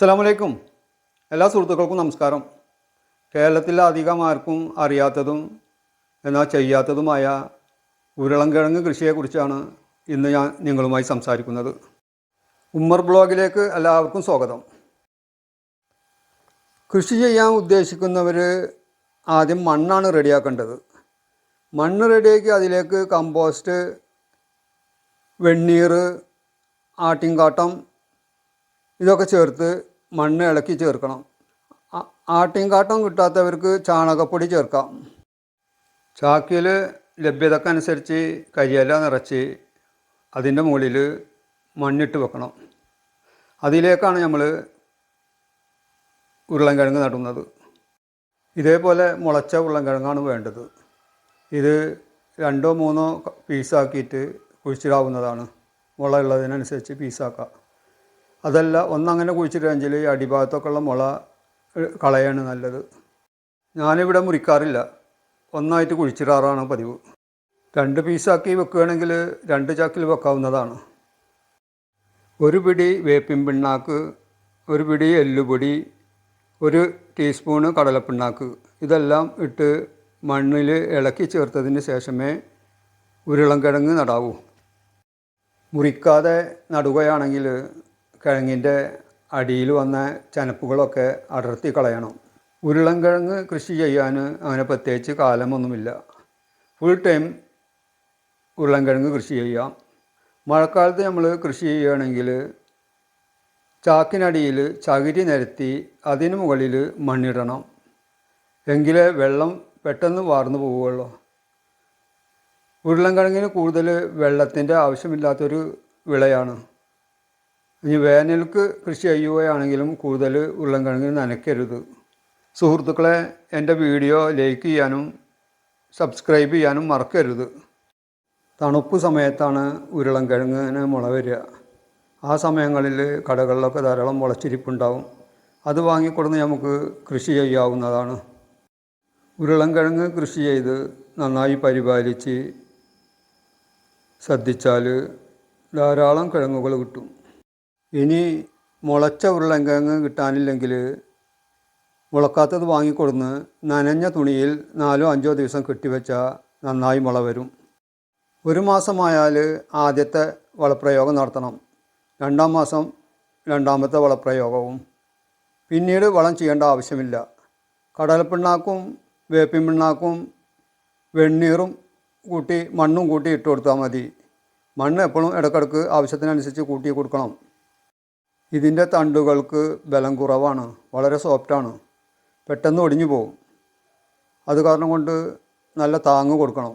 അസ്സലാമലൈക്കും എല്ലാ സുഹൃത്തുക്കൾക്കും നമസ്കാരം. കേരളത്തിൽ അധികം ആർക്കും അറിയാത്തതും എന്നാൽ ചെയ്യാത്തതുമായ ഉരുളൻകിഴങ്ങ് കൃഷിയെക്കുറിച്ചാണ് ഇന്ന് ഞാൻ നിങ്ങളുമായി സംസാരിക്കുന്നത്. ഉമ്മർ ബ്ലോഗിലേക്ക് എല്ലാവർക്കും സ്വാഗതം. കൃഷി ചെയ്യാൻ ഉദ്ദേശിക്കുന്നവർ ആദ്യം മണ്ണാണ് റെഡിയാക്കേണ്ടത്. മണ്ണ് റെഡിയാക്കി അതിലേക്ക് കമ്പോസ്റ്റ് വെണ്ണീർ ആട്ടിൻകാട്ടം ഇതൊക്കെ ചേർത്ത് മണ്ണ് ഇളക്കി ചേർക്കണം. ആട്ടിൻകാട്ടം കിട്ടാത്തവർക്ക് ചാണകപ്പൊടി ചേർക്കാം. ചാക്കിൽ ലഭ്യതക്കനുസരിച്ച് കരിയില നിറച്ച് അതിന്റെ മുകളിൽ മണ്ണിട്ട് വെക്കണം. അതിലേക്കാണ് നമ്മൾ ഉരുളൻകിഴങ്ങ് നടുന്നത്. ഇതേപോലെ മുളച്ച ഉരുളൻകിഴങ്ങാണ് വേണ്ടത്. ഇത് രണ്ടോ മൂന്നോ പീസാക്കിയിട്ട് കുഴിച്ചിടാവുന്നതാണ്. മുള ഉള്ളതിനനുസരിച്ച് പീസാക്കാം. അതല്ല ഒന്നങ്ങനെ കുഴിച്ചിടുകയെങ്കിൽ അടിഭാഗത്തൊക്കെ ഉള്ള മുള കളയാണ് നല്ലത്. ഞാനിവിടെ മുറിക്കാറില്ല. ഒന്നായിട്ട് കുഴിച്ചിടാറാണ് പതിവ്. രണ്ട് പീസാക്കി വെക്കുകയാണെങ്കിൽ രണ്ട് ചാക്കിൽ വെക്കാവുന്നതാണ്. ഒരു പിടി വേപ്പിൻ പിണ്ണാക്ക് ഒരു പിടി എല്ലുപൊടി ഒരു ടീസ്പൂണ് കടലപ്പിണ്ണാക്ക്. ഇതെല്ലാം ഇട്ട് മണ്ണിൽ ഇളക്കി ചേർത്തതിന് ശേഷമേ ഉരുളൻകിഴങ്ങ് നടാവൂ. മുറിക്കാതെ നടുകയാണെങ്കിൽ കിഴങ്ങിന്റെ അടിയിൽ വന്ന ചനപ്പുകളൊക്കെ അടർത്തി കളയണം. ഉരുളൻകിഴങ്ങ് കൃഷി ചെയ്യാൻ അങ്ങനെ പ്രത്യേകിച്ച് കാലമൊന്നുമില്ല. ഫുൾ ടൈം ഉരുളൻകിഴങ്ങ് കൃഷി ചെയ്യാം. മഴക്കാലത്ത് നമ്മൾ കൃഷി ചെയ്യുകയാണെങ്കിൽ ചാക്കിനടിയിൽ ചകിരി നിരത്തി അതിന് മുകളിൽ മണ്ണിടണം. എങ്കിലേ വെള്ളം പെട്ടെന്ന് വാർന്നു പോവുകയുള്ളൂ. ഉരുളൻകിഴങ്ങിന് കൂടുതൽ വെള്ളത്തിന്റെ ആവശ്യമില്ലാത്തൊരു വിളയാണ്. ഇനി വേനൽക്ക് കൃഷി ചെയ്യുകയാണെങ്കിലും കൂടുതൽ ഉരുളൻകിഴങ്ങ് നനയ്ക്കരുത്. സുഹൃത്തുക്കളെ എന്റെ വീഡിയോ ലൈക്ക് ചെയ്യാനും സബ്സ്ക്രൈബ് ചെയ്യാനും മറക്കരുത്. തണുപ്പ് സമയത്താണ് ഉരുളം കിഴങ്ങിന് മുള വരിക. ആ സമയങ്ങളിൽ കടകളിലൊക്കെ ധാരാളം മുളച്ചിരിപ്പുണ്ടാവും. അത് വാങ്ങിക്കൊടുന്ന് നമുക്ക് കൃഷി ചെയ്യാവുന്നതാണ്. ഉരുളം കിഴങ്ങ് കൃഷി ചെയ്ത് നന്നായി പരിപാലിച്ച് ശ്രദ്ധിച്ചാൽ ധാരാളം കിഴങ്ങുകൾ കിട്ടും. ഇനി മുളച്ച ഉരുളൻകിഴങ്ങ് കിട്ടാനില്ലെങ്കിൽ മുളക്കാത്തത് വാങ്ങിക്കൊടുന്ന് നനഞ്ഞ തുണിയിൽ നാലോ അഞ്ചോ ദിവസം കെട്ടിവെച്ചാൽ നന്നായി മുള വരും. ഒരു മാസമായാൽ ആദ്യത്തെ വളപ്രയോഗം നടത്തണം. രണ്ടാം മാസം രണ്ടാമത്തെ വളപ്രയോഗവും. പിന്നീട് വളം ചെയ്യേണ്ട ആവശ്യമില്ല. കടലപ്പിണ്ണാക്കും വേപ്പിൻ പിണ്ണാക്കും വെണ്ണീറും കൂട്ടി മണ്ണും കൂട്ടി ഇട്ട് കൊടുത്താൽ മതി. മണ്ണ് എപ്പോഴും ഇടയ്ക്കിടയ്ക്ക് ആവശ്യത്തിനനുസരിച്ച് കൂട്ടി കൊടുക്കണം. ഇതിന്റെ തണ്ടുകൾക്ക് ബലം കുറവാണ് വളരെ സോഫ്റ്റാണ് പെട്ടെന്ന് ഒടിഞ്ഞു പോകും. അത് കാരണം കൊണ്ട് നല്ല താങ്ങ് കൊടുക്കണം.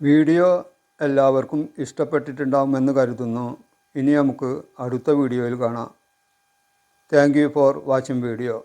വീഡിയോ എല്ലാവർക്കും ഇഷ്ടപ്പെട്ടിട്ടുണ്ടാകുമെന്ന് കരുതുന്നു. ഇനി നമുക്ക് അടുത്ത വീഡിയോയിൽ കാണാം. Thank you for watching video